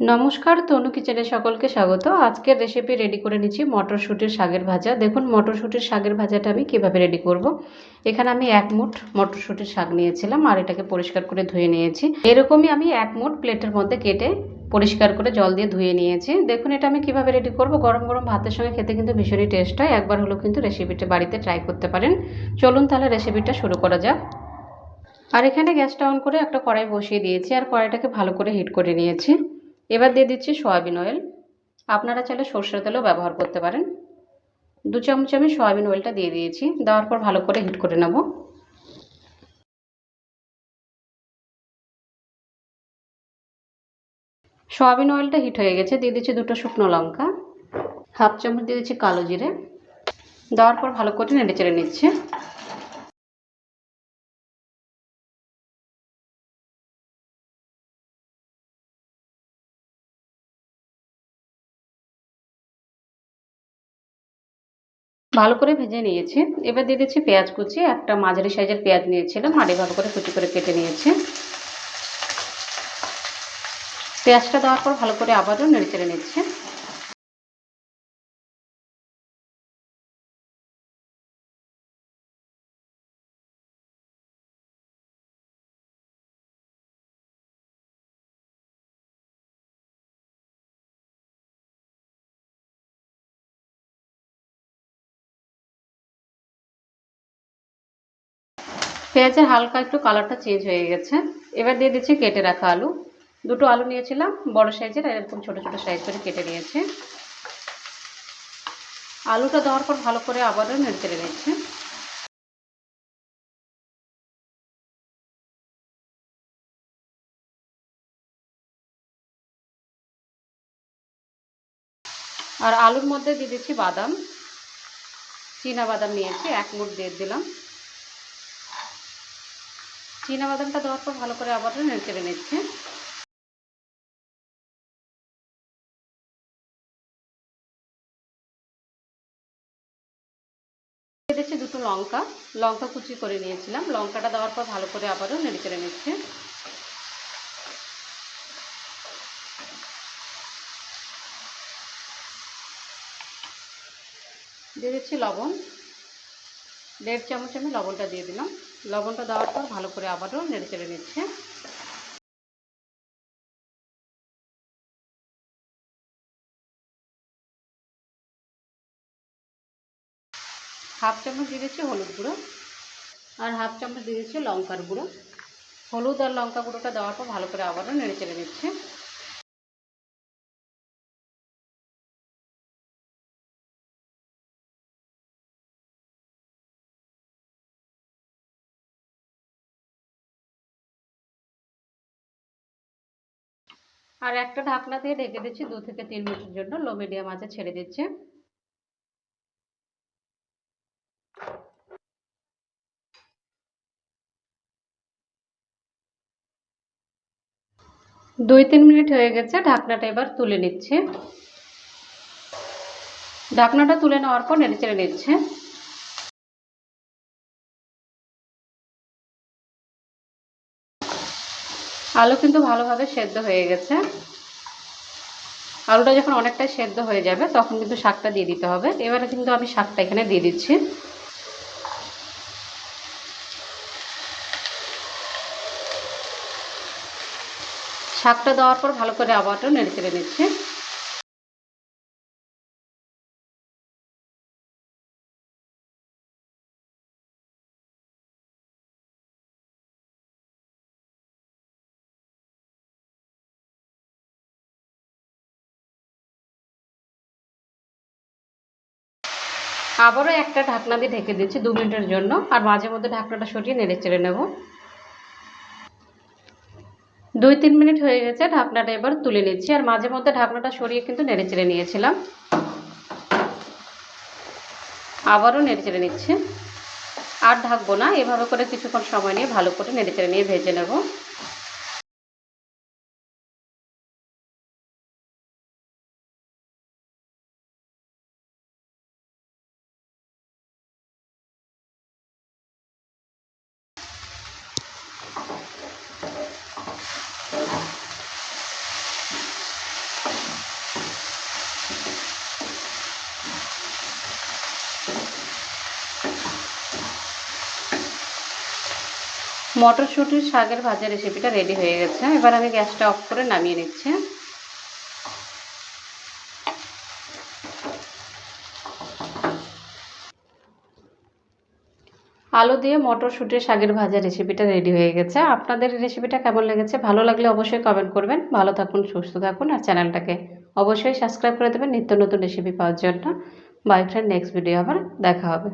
নমস্কার, তনু কিচেনে সকলকে স্বাগত। আজকের রেসিপি রেডি করে নিচ্ছি মটরশুঁটির শাকের ভাজা। দেখুন, মটরশুঁটির শাকের ভাজাটা আমি কীভাবে রেডি করব। এখানে আমি এক মুঠ মটরশুঁটির শাক নিয়েছিলাম আর এটাকে পরিষ্কার করে ধুয়ে নিয়েছি। এরকমই আমি এক মুঠ প্লেটের মধ্যে কেটে পরিষ্কার করে জল দিয়ে ধুয়ে নিয়েছি। দেখুন, এটা আমি কীভাবে রেডি করব? গরম গরম ভাতের সঙ্গে খেতে কিন্তু ভীষণই টেস্ট হয়। একবার হলেও কিন্তু রেসিপিটা বাড়িতে ট্রাই করতে পারেন। চলুন তাহলে রেসিপিটা শুরু করা যাক। আর এখানে গ্যাসটা অন করে একটা কড়াই বসিয়ে দিয়েছি আর কড়াইটাকে ভালো করে হিট করে নিয়েছি। এবার দিয়ে দিচ্ছি সয়াবিন অয়েল আপনারা চাইলে সর্ষের তেলও ব্যবহার করতে পারেন। দু চামচ আমি সয়াবিন অয়েলটা দিয়ে দিয়েছি। দেওয়ার পর ভালো করে হিট করে নেব। সয়াবিন অয়েলটা হিট হয়ে গেছে। দিয়ে দিচ্ছি দুটো শুকনো লঙ্কা। হাফ চামচ দিয়ে দিচ্ছি কালো জিরে। দেওয়ার পর ভালো করে নেড়ে চেড়ে নিচ্ছে। ভালো করে ভেজে নিয়েছি। এবার দিয়ে দিচ্ছি পেঁয়াজ কুচি, একটা মাঝারি সাইজের পেঁয়াজ নিয়েছিলাম, আর ভালো করে কুচি করে কেটে নিয়েছি। পেঁয়াজটা দেওয়ার পর ভালো করে আবারও নেড়ে চেড়ে নিচ্ছে। পেঁয়াজের হালকা একটু কালারটা চেঞ্জ হয়ে গেছে। এবার দিয়ে দিচ্ছি কেটে রাখা আলু। দুটো আলু নিয়েছিলাম, বড় সাইজের এরকম ছোট ছোট সাইজ করে কেটে নিয়েছে। আলুটা দেওয়ার পর ভালো করে আবারও নেড়ে নিচ্ছে। আর আলুর মধ্যে দিয়ে দিচ্ছি বাদাম। চীনা বাদাম নিয়েছি, এক মুঠ দিয়ে দিলাম। চীনা বাদামটা দেওয়ার পর ভালো করে আবার নেড়ে নিচ্ছে। দিচ্ছি দুটো লঙ্কা। লঙ্কা কুচি করে নিয়েছিলাম। লঙ্কাটা দেওয়ার পর ভালো করে আবারও নেড়ে চেড়ে নিচ্ছে। দিয়ে দিচ্ছি লবণ। দেড় চামচ আমি লবণটা দিয়ে দিলাম। লবণটা দেওয়ার পর ভালো করে আবারও নেড়ে চেড়ে নিচ্ছে। হাফ চামচ দিয়ে দিচ্ছি হলুদ গুঁড়ো আর হাফ চামচ দিয়ে দিচ্ছি লঙ্কার গুঁড়ো। হলুদ আর লঙ্কা গুঁড়োটা দেওয়ার পর ভালো করে আবারও নেড়ে চেড়ে নিচ্ছে। আর একটা ঢাকনা দিয়ে ঢেকে দিচ্ছি দু থেকে তিন মিনিটের জন্য। লো মিডিয়াম আঁচে ছেড়ে দিচ্ছে। দুই তিন মিনিট হয়ে গেছে, ঢাকনাটা এবার তুলে নিচ্ছে। ঢাকনাটা তুলে নেওয়ার পর নেড়ে চেড়ে নিচ্ছে। আলু কিন্তু ভালোভাবে সেদ্ধ হয়ে গেছে। আলুটা যখন অনেকটা সেদ্ধ হয়ে যাবে, তখন কিন্তু শাকটা দিয়ে দিতে হবে। এবারে কিন্তু আমি শাকটা এখানে দিয়ে দিচ্ছি। শাকটা দেওয়ার পর ভালো করে আবারও নেড়ে চেড়ে নিচ্ছি। আবারও একটা ঢাকনা দিয়ে ঢেকে দিচ্ছি দু মিনিটের জন্য। আর মাঝে মধ্যে ঢাকনাটা সরিয়ে নেড়ে চেড়ে নেব। দুই তিন মিনিট হয়ে গেছে, ঢাকনাটা এবার তুলে নিচ্ছি। আর মাঝে মধ্যে ঢাকনাটা সরিয়ে কিন্তু নেড়ে চেড়ে নিয়েছিলাম। আবারও নেড়ে চেড়ে নিচ্ছে। আর ঢাকবো না, এভাবে করে কিছুক্ষণ সময় নিয়ে ভালো করে নেড়ে চেড়ে নিয়ে ভেজে নেব। মটরশুঁটির শাকের ভাজা রেসিপিটা রেডি হয়ে গেছে। এবার আমি গ্যাসটা অফ করে নামিয়ে নিচ্ছি। আলু দিয়ে মটরশুঁটির শাকের ভাজা রেসিপিটা রেডি হয়ে গেছে। আপনাদের রেসিপিটা কেমন লেগেছে, ভালো লাগলে অবশ্যই কমেন্ট করবেন। ভালো থাকুন, সুস্থ থাকুন, আর চ্যানেলটাকে অবশ্যই সাবস্ক্রাইব করে দেবেন নিত্য নতুন রেসিপি পাওয়ার জন্য। বাই ফ্রেন্ড নেক্সট ভিডিও আবার দেখা হবে।